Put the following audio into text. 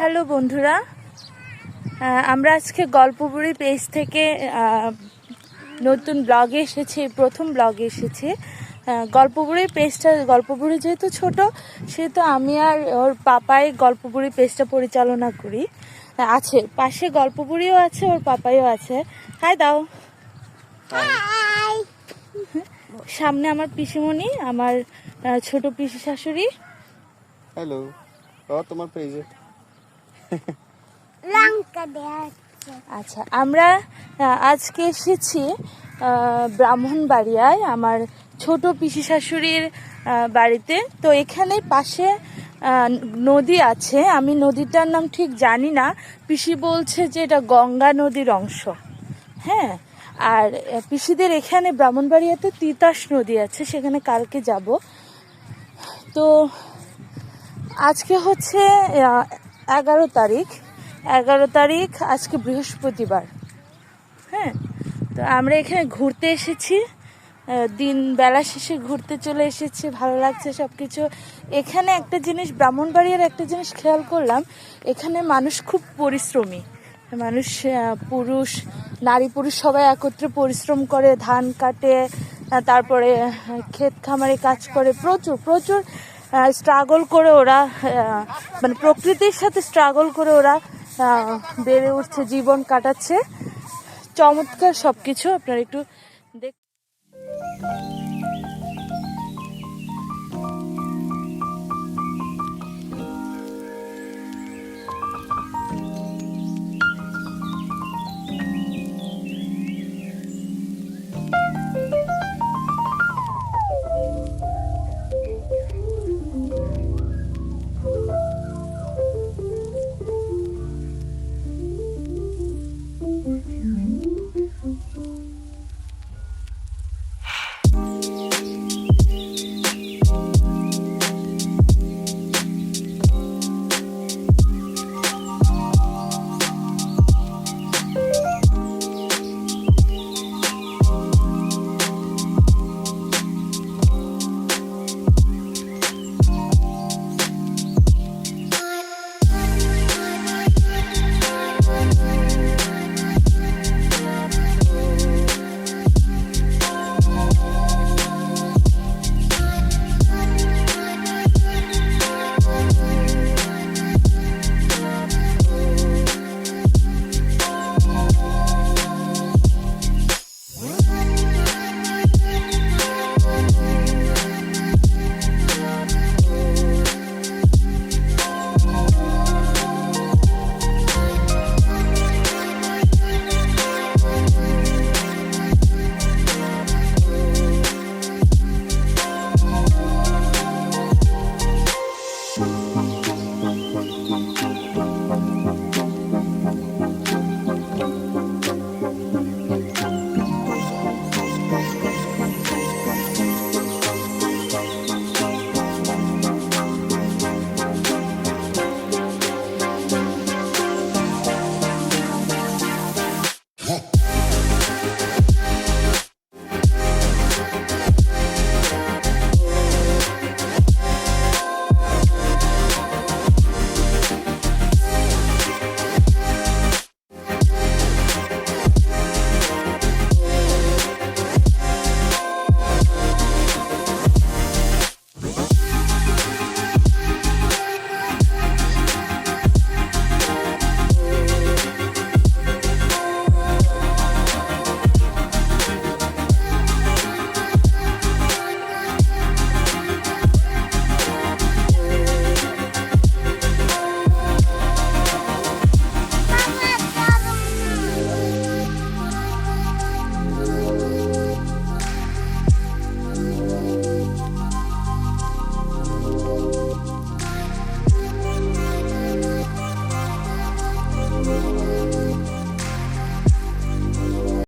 Hello বন্ধুরা আমরা আজকে গল্পবুড়ি পেজ থেকে নতুন ব্লগে এসেছি প্রথম ব্লগে এসেছি। গল্পবুড়ি পেজটা গল্পবুড়ি যেহেতু ছোট সেহেতু আমি আর ওর পাপাই গল্পবুড়ি পেজটা পরিচালনা করি। আছে পাশে গল্পবুড়িও আছে ওর পাপাইও আছে। হাই দাও। সামনে আমার পিসিমণি আমার ছোট পিসি শাশুড়ি। হ্যালো ও তোমার পেজে লঙ্কা হচ্ছে আচ্ছা আমরা আজকে এসেছি ব্রাহ্মণবাড়িয়ায় আমার ছোট পিসি শাশুড়ির বাড়িতে। তো এখানে পাশে নদী আছে। আমি নদীটার নাম ঠিক জানি না। পিসি বলছে যে এটা গঙ্গা নদীর অংশ। হ্যাঁ? আর পিসিদের এখানে ব্রাহ্মণবাড়িয়াতে তিতাস নদী আছে সেখানে কালকে যাব। তো আজকে হচ্ছে এগারো তারিখ। এগারো তারিখ, আজকে বৃহস্পতিবার। হ্যাঁ তো আমরা এখানে ঘুরতে এসেছি। দিন বেলা শেষে ঘুরতে চলে এসেছি, ভালো লাগছে সব কিছু এখানে একটা জিনিস, ব্রাহ্মণবাড়িয়ার একটা জিনিস খেয়াল করলাম, এখানে মানুষ খুব পরিশ্রমী। মানুষ পুরুষ, নারী পুরুষ সবাই একত্রে পরিশ্রম করে, ধান কাটে তারপরে ক্ষেত খামারে কাজ করে। প্রচুর প্রচুর স্ট্রাগল করে ওরা মানে প্রকৃতির সাথে স্ট্রাগল করে ওরা বেড়ে উঠছে, জীবন কাটাচ্ছে। চমৎকার সব কিছু আপনারা একটু দেখ